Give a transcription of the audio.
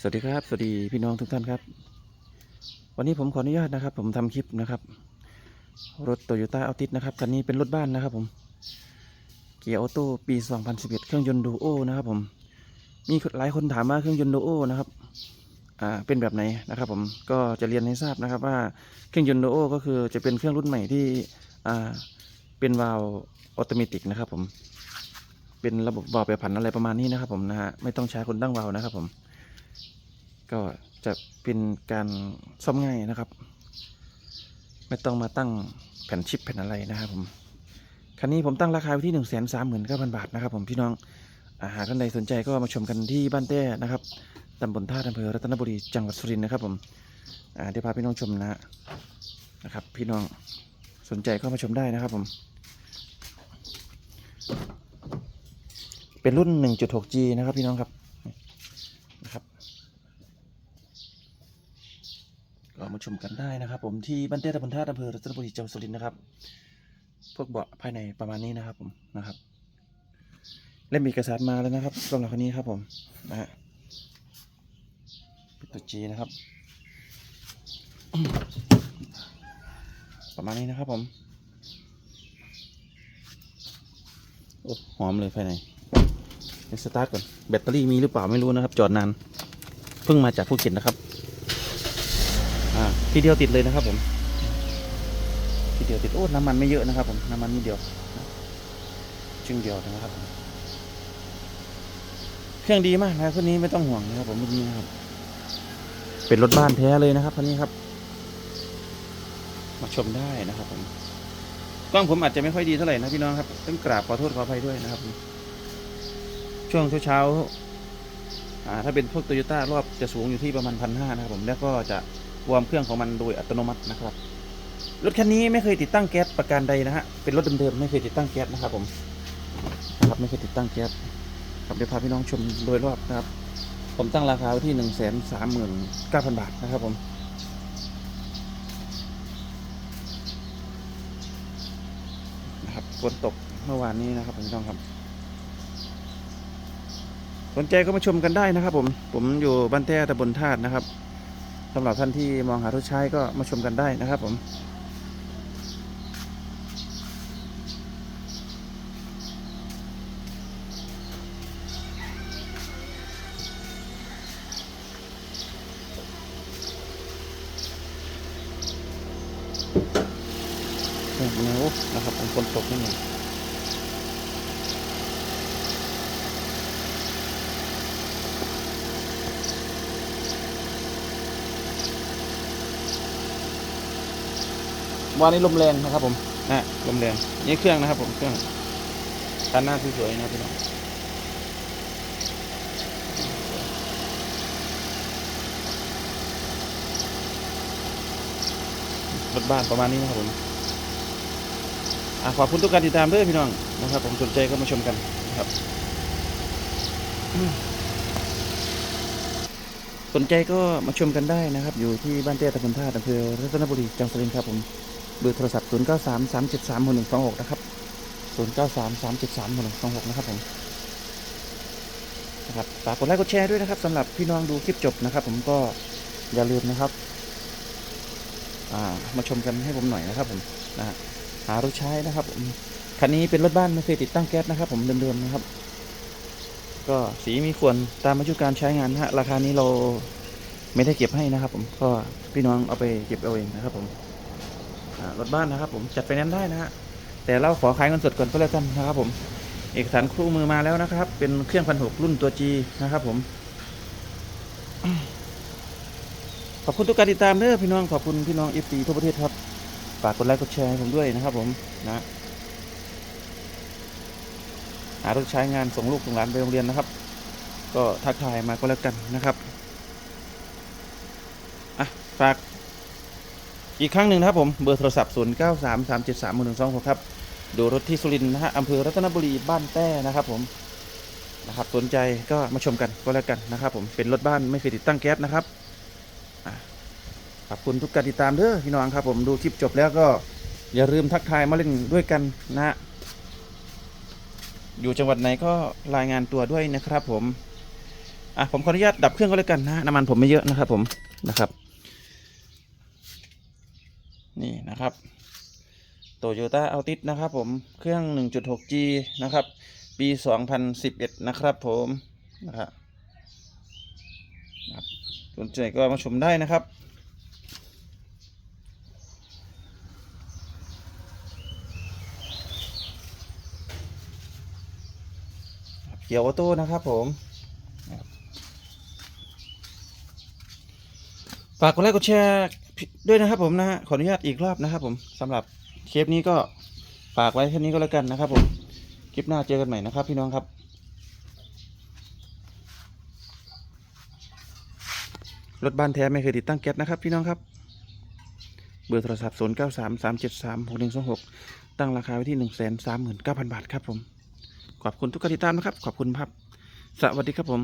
สวัสดีครับ สวัสดีพี่น้องทุกท่านครับ วันนี้ผมขออนุญาตนะครับ ผมทำคลิปนะครับ รถโตโยต้าอัลติสนะครับคันนี้เป็นรถบ้านนะครับผม เกียร์ออโต้ปี 2011 เครื่องยนต์ดูโอนะครับผม มีหลายคนถามว่าเครื่องยนต์ดูโอนะครับอ่าเป็นแบบไหนนะครับ ผมก็จะเรียนให้ทราบนะครับ ว่าเครื่องยนต์ดูโอก็คือจะเป็นเครื่องรุ่นใหม่ที่อ่าเป็นวาล์วออโตเมติกนะครับ ผม เป็นระบบวาล์วแปรผันอะไรประมาณนี้นะครับ ผมนะฮะไม่ต้องใช้คนตั้งวาล์วนะครับ ผม ก็จะเป็นการซ่อมง่ายนะครับ ไม่ต้องมาตั้งแผ่นชิปแผ่นอะไรนะครับผมคันนี้ผมตั้งราคาไว้ที่หนึ่งแสนสามหมื่นเก้าพันบาทนะครับผมพี่น้องอาหากท่านใดสนใจก็มาชมกันที่บ้านแต้นะครับตำบลท่าอำเภอรัตนบุรีจังหวัดสุรินทร์นะครับผมเดี๋ยวพาพี่น้องชมนะนะครับ พี่น้องสนใจก็มาชมได้นะครับผมเป็นรุ่น 1.6G นะครับพี่น้องครับ ก็มา ชมกันได้นะครับ ผมที่บ้านเต้ตำบลท่าอำเภอรัตนบุรีจังหวัดสุรินทร์นะครับ พวกเบาะภายในประมาณนี้นะครับ ผมนะครับเล่มเอกสารมาแล้วนะครับสำหรับคันนี้ครับ ผมนะฮะป็นตัวจีนะครับ ประมาณนี้นะครับ ผมโอ้หอมเลยภายในเดี๋ยวสตาร์ทก่อนแบตเตอรี่มีหรือเปล่าไม่รู้นะครับ จอดนาน เพิ่งมาจากภูเก็ตนะครับ อ่าทีเดียวติดเลยนะครับผม ทีเดียวติดโอ้น้ำมันไม่เยอะนะครับ ผมน้ำมันนิดเดียวชึ่งเดียวนะครับผมเครื่องดีมากนะคันนี้ไม่ต้องห่วงนะครับ ผมรุ่นนี้นะครับ เป็นรถบ้านแท้เลยนะครับคันนี้ครับ มาชมได้นะครับ ผมกล้องผมอาจจะไม่ค่อยดีเท่าไหร่นะพี่น้องครับต้องกราบขอโทษขออภัยด้วยนะครับผมช่วงเช้าๆอ่าถ้าเป็นพวกโตโยต้ารอบจะสูงอยู่ที่ประมาณพันห้านะครับผมแล้วก็จะ วอร์มเครื่องของมันโดยอัตโนมัตินะครับ รถคันนี้ไม่เคยติดตั้งแก๊สประการใดนะฮะ เป็นรถเดิมๆไม่เคยติดตั้งแก๊สนะครับผมนะครับไม่เคยติดตั้งแก๊สครับเดี๋ยวพาพี่น้องชมโดยรอบนะครับ ผมตั้งราคาไว้ที่หนึ่งแสนสามหมื่นเก้าพันบาทนะครับผมนะครับฝนตกเมื่อวานนี้นะครับพี่น้องครับสนใจก็มาชมกันได้นะครับผม ผมอยู่บ้านแท้ตำบลธาตุนะครับ สำหรับท่านที่มองหารถใช้ก็มาชมกันได้นะครับผมเนี่ยนะโอ้นะครับผมฝนตกนิดหนึ่ง วันนี้ลมแรงนะครับ ผมนะลมแรงนี่เครื่องนะครับ ผมเครื่องคันหน้าสวยๆนะพี่น้องรถบ้านประมาณนี้นะครับผมอขอบคุณทุกการติดตามด้วยพี่น้องนะครับ ผมสนใจก็มาชมกันนะครับ สนใจก็มาชมกันได้นะครับ อยู่ที่บ้านเตี้ยตะพนท่าอำเภอรัตนบุรีจังหวัดสุรินทร์ครับผม เบอร์โทรศัพท์ 0 9 3 3 7 3 1 2 6 นะครับ 0 9 3 3 7 3 1 2 6 นะครับผมนะครับฝากกดไลค์กดแชร์ด้วยนะครับสำหรับพี่น้องดูคลิปจบนะครับ ผมก็อย่าลืมนะครับามาชมกันให้ผมหน่อยนะครับผมนะหารถใช้นะครับผมคันนี้เป็นรถบ้านไม่เคยติดตั้งแก๊สนะครับผมเดิมๆนะครับ ก็สีมีควรตามอายุการใช้งานนะฮะราคานี้เราไม่ได้เก็บให้นะครับ ผมก็พี่น้องเอาไปเก็บเอาเองนะครับผม รถบ้านนะครับผมจัดไฟแนนซ์ได้นะฮะแต่เราขอขายเงินสดก่อนก็แล้วกันนะครับผมเอกสารคู่มือมาแล้วนะครับ เป็นเครื่องพันหกรุ่นตัว G นะครับผมขอบคุณทุกการติดตามเด้อพี่น้องขอบคุณพี่น้องเอฟซีทั่วประเทศครับฝากกดไลค์กดแชร์ให้ผมด้วยนะครับผมนะหารถใช้งานส่งลูกส่งหลานไปโรงเรียนนะครับ ก็ทักทายมาก็แล้วกันนะครับอะฝาก อีกครั้งหนึ่งนะครับผมเบอร์โทรศัพท์ 0 9 3 3 7 3 1 2 6 ครับ ดูรถที่สุรินทร์นะฮะอำเภอรัตนบุรีบ้านแต้นะครับผมนะครับสนใจก็มาชมกันก็แล้วกันนะครับผมเป็นรถบ้านไม่เคยติดตั้งแก๊สนะครับขอบคุณทุกการติดตามเด้อพี่น้องครับผมดูคลิปจบแล้วก็อย่าลืมทักทายมาเล่นด้วยกันนะฮะอยู่จังหวัดไหนก็รายงานตัวด้วยนะครับผมอะผมขออนุญาตดับเครื่องก็แล้วกันนะน้ำมันผมไม่เยอะนะครับผมนะครับ นี่นะครับโตโยต้าอัลติสนะครับผมเครื่อง 1.6G นะครับ ปี 2011 นะครับผมนะครับนะครับสนใจก็มาชมได้นะครับเกียวออโต้นะครับผม ฝากกดไลค์กดแชร์ ด้วยนะครับผมนะฮะขออนุญาตอีกรอบนะครับ ผมสำหรับเคปนี้ก็ฝากไว้แค่นี้ก็แล้วกันนะครับผมคลิปหน้าเจอกันใหม่นะครับ พี่น้องครับรถบ้านแท้ไม่เคยติดตั้งแก๊สนะครับ พี่น้องครับ เบอร์โทรศัพท์ 0 9 3 3 7 3 6 1 2 6 ตั้งราคาไว้ที่ 1 3 9 0 0 0 บาทครับผม ขอบคุณทุกการติดตามนะครับ ขอบคุณครับ สวัสดีครับผม